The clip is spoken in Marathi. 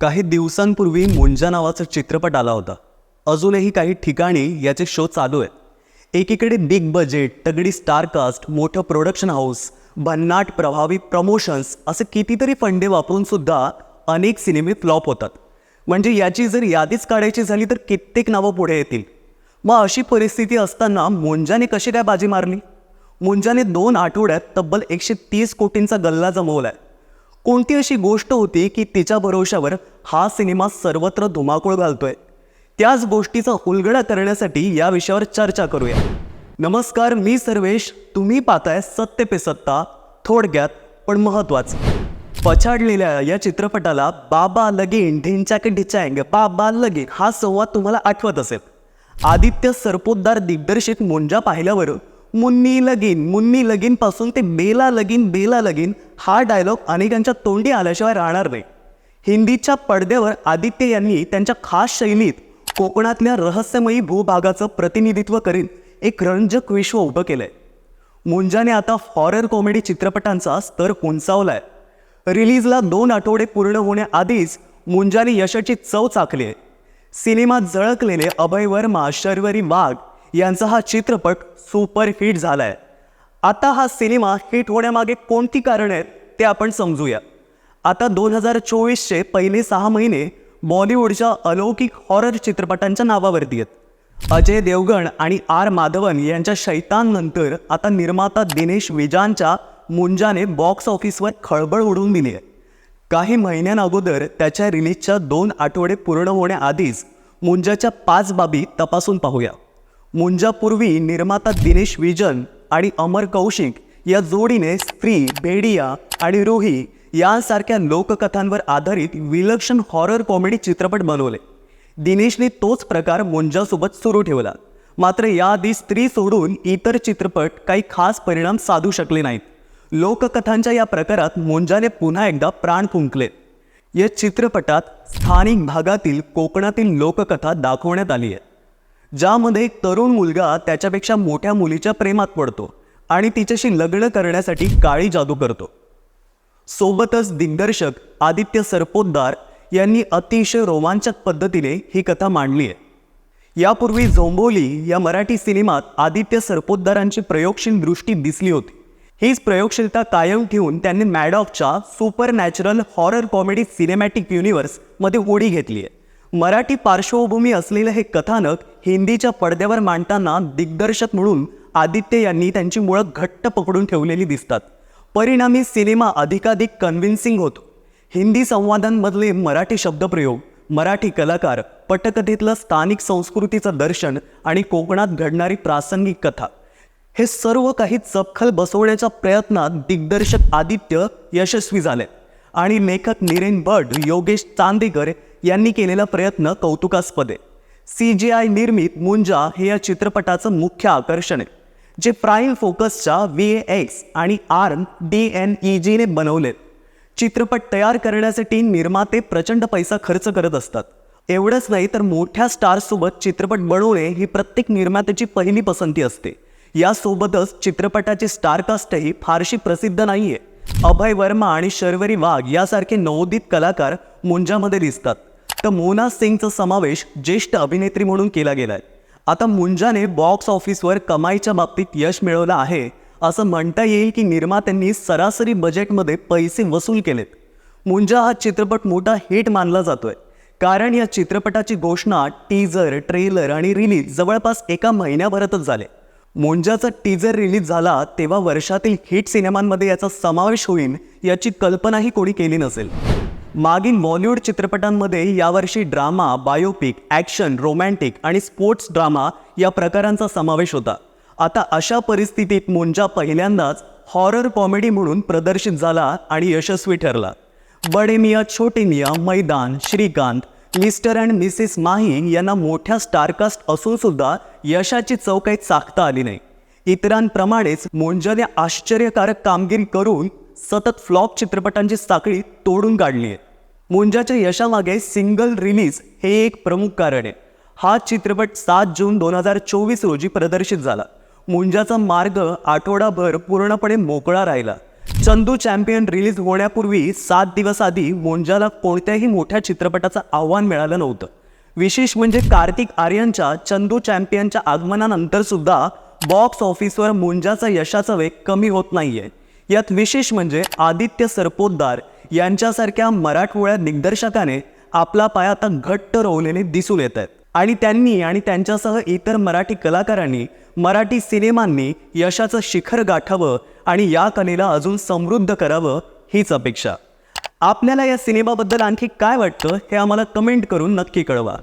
काही दिवसांपूर्वी मुंजा नावाचा चित्रपट आला होता. अजूनही काही ठिकाणी याचे शो चालू आहेत. एकीकडे बिग बजेट तगडी स्टारकास्ट मोठं प्रोडक्शन हाऊस भन्नाट प्रभावी प्रमोशन्स असे कितीतरी फंडे वापरून सुद्धा अनेक सिनेमे फ्लॉप होतात. म्हणजे याची जर यादीच काढायची झाली तर कित्येक नावं पुढे येतील. मग अशी परिस्थिती असताना मुंजाने कशी काय बाजी मारली? मुंजाने दोन आठवड्यात तब्बल एकशे तीस कोटींचा गल्ला जमवला आहे कोणती अशी गोष्ट होती की तिच्या भरोशावर हा सिनेमा सर्वत्र धुमाकूळ घालतोय? त्याच गोष्टीचा उलगडा करण्यासाठी या विषयावर चर्चा करूया. नमस्कार मी सर्वेश. तुम्ही पाहताय सत्य पे सत्ता थोडक्यात पण महत्वाचं पछाडलेल्या या चित्रपटाला बाबा लगीन ढिंचाक ढिचांग बाबा लगीन हा संवाद तुम्हाला आठवत असेल. आदित्य सरपोतदार दिग्दर्शित मुंजा पाहिल्यावर मुन्नी लगीन मुन्नी लगीनपासून ते बेला लगीन बेला लगीन हा डायलॉग अनेकांच्या तोंडी आल्याशिवाय राहणार नाही. हिंदीच्या पडद्यावर आदित्य यांनी त्यांच्या खास शैलीत कोकणातल्या रहस्यमयी भूभागाचं प्रतिनिधित्व करीत एक रंजक विश्व उभं केलंय. मुंजाने आता हॉरर कॉमेडी चित्रपटांचा स्तर उंचावलाय. रिलीजला दोन आठवडे पूर्ण होण्याआधीच मुंजाने यशाची चव चाकली आहे सिनेमात झळकलेले अभय वर्मा शर्वरी वाघ यांचा हा चित्रपट सुपर हिट आहे आता हा सिनेमा हिट होण्यामागे कोणती कारणं आहेत ते आपण समजूया. आता दोन हजार चोवीसचे पहिले सहा महिने बॉलिवूडच्या अलौकिक हॉरर चित्रपटांच्या नावावरती आहेत. अजय देवगण आणि आर माधवन यांच्या शैताननंतर आता निर्माता दिनेश विजानच्या मुंजाने बॉक्स ऑफिसवर खळबळ उडवून दिली आहे. काही महिन्यांअगोदर त्याच्या रिलीजच्या दोन आठवडे पूर्ण होण्याआधीच मुंजाच्या पाच बाबी तपासून पाहूया. मुंजापूर्वी निर्माता दिनेश विजन आणि अमर कौशिक या जोडीने स्त्री भेडिया आणि रोही यांसारख्या लोककथांवर आधारित विलक्षण हॉरर कॉमेडी चित्रपट बनवले. दिनेशने तोच प्रकार मुंजासोबत सुरू ठेवला. मात्र याआधी स्त्री सोडून इतर चित्रपट काही खास परिणाम साधू शकले नाहीत. लोककथांच्या या प्रकारात मुंजाने पुन्हा एकदा प्राण फुंकले. या चित्रपटात स्थानिक भागातील कोकणातील लोककथा दाखवण्यात आली आहे. ज्यामध्ये एक तरुण मुलगा त्याच्यापेक्षा मोठ्या मुलीच्या प्रेमात पडतो आणि तिच्याशी लग्न करण्यासाठी काळी जादू करतो. सोबतच दिग्दर्शक आदित्य सरपोतदार यांनी अतिशय रोमांचक पद्धतीने ही कथा मांडली आहे. यापूर्वी झोंबोली या मराठी सिनेमात आदित्य सरपोतदारांची प्रयोगशील दृष्टी दिसली होती. हीच प्रयोगशीलता कायम ठेवून त्यांनी मॅडॉफच्या super natural horror comedy cinematic युनिव्हर्समध्ये उडी घेतली आहे. मराठी पार्श्वभूमी असलेलं हे कथानक हिंदीच्या पडद्यावर मांडताना दिग्दर्शक म्हणून आदित्य यांनी त्यांची मुळं घट्ट पकडून ठेवलेली दिसतात. परिणामी सिनेमा अधिकाधिक कन्व्हिन्सिंग होतो. हिंदी संवादांमधले मराठी शब्दप्रयोग मराठी कलाकार पटकथेतलं स्थानिक संस्कृतीचं दर्शन आणि कोकणात घडणारी प्रासंगिक कथा हे सर्व काही चपखल बसवण्याच्या प्रयत्नात दिग्दर्शक आदित्य यशस्वी झाले. आणि लेखक निरेन भट योगेश चांदेकर यांनी केलेला प्रयत्न कौतुकास्पद आहे. सी जी आय निर्मित मुंजा हे या चित्रपटाचं मुख्य आकर्षण आहे जे प्राईम फोकसच्या व्ही एक्स आणि आर्म डी एन ई जीने बनवलेत. चित्रपट तयार करण्यासाठी निर्माते प्रचंड पैसा खर्च करत असतात. एवढंच नाही तर मोठ्या स्टार्ससोबत चित्रपट बनवणे ही प्रत्येक निर्मात्याची पहिली पसंती असते. यासोबतच चित्रपटाची स्टारकास्टही फारशी प्रसिद्ध नाही आहे अभय वर्मा आणि शर्वरी वाघ यासारखे नवोदित कलाकार मुंजामध्ये दिसतात. तर मोना सिंगचा समावेश ज्येष्ठ अभिनेत्री म्हणून केला गेलाय. आता मुंजाने बॉक्स ऑफिसवर कमाईच्या बाबतीत यश मिळवलं आहे असं म्हणता येईल की निर्मात्यांनी सरासरी बजेटमध्ये पैसे वसूल केलेत. मुंजा हा चित्रपट मोठा हिट मानला जातोय. कारण या चित्रपटाची घोषणा टीजर ट्रेलर आणि रिलीज जवळपास एका महिन्याभरातच झाले. मुंजाचा टीजर रिलीज झाला तेव्हा वर्षातील हिट सिनेमांमध्ये याचा समावेश होईल याची कल्पनाही कोणी केली नसेल. मागील बॉलिवूड चित्रपटांमध्ये यावर्षी ड्रामा बायोपिक ॲक्शन रोमॅन्टिक आणि स्पोर्ट्स ड्रामा या प्रकारांचा समावेश होता. आता अशा परिस्थितीत मुंजा पहिल्यांदाच हॉरर कॉमेडी म्हणून प्रदर्शित झाला आणि यशस्वी ठरला. बडे Miyan Chhote Miyan Maidaan Srikanth Mister and Mrs Mahi यांना मोठ्या स्टारकास्ट असून सुद्धा यशाची चव काही चाकता आली नाही. इतरांप्रमाणेच मोंजाने आश्चर्यकारक कामगिरी करून सतत फ्लॉप चित्रपटांची साखळी तोडून काढली आहे. मुंजाच्या यशामागे सिंगल रिलीज हे एक प्रमुख कारण आहे. हा चित्रपट सात जून दोन हजार चोवीस रोजी प्रदर्शित झाला. मुंजाचा मार्ग आठवडाभर पूर्णपणे मोकळा राहिला. चंदू चॅम्पियन रिलीज होण्यापूर्वी सात दिवस आधी मुंजाला कोणत्याही मोठ्या चित्रपटाचं आव्हान मिळालं नव्हतं. विशेष म्हणजे कार्तिक आर्यनच्या चंदू चॅम्पियनच्या आगमनानंतर सुद्धा बॉक्स ऑफिसवर मुंजाचा यशाचा वेग कमी होत नाहीये. यात विशेष म्हणजे आदित्य सरपोतदार यांच्यासारख्या मराठमोळ्या दिग्दर्शकाने आपला पाय आता घट्ट रोवलेले दिसून येत आहेत. आणि त्यांनी आणि त्यांच्यासह इतर मराठी कलाकारांनी मराठी सिनेमांनी यशाचं शिखर गाठावं आणि या कलेला अजून समृद्ध करावं हीच अपेक्षा. आपल्याला या सिनेमाबद्दल आणखी काय वाटतं हे आम्हाला कमेंट करून नक्की कळवा.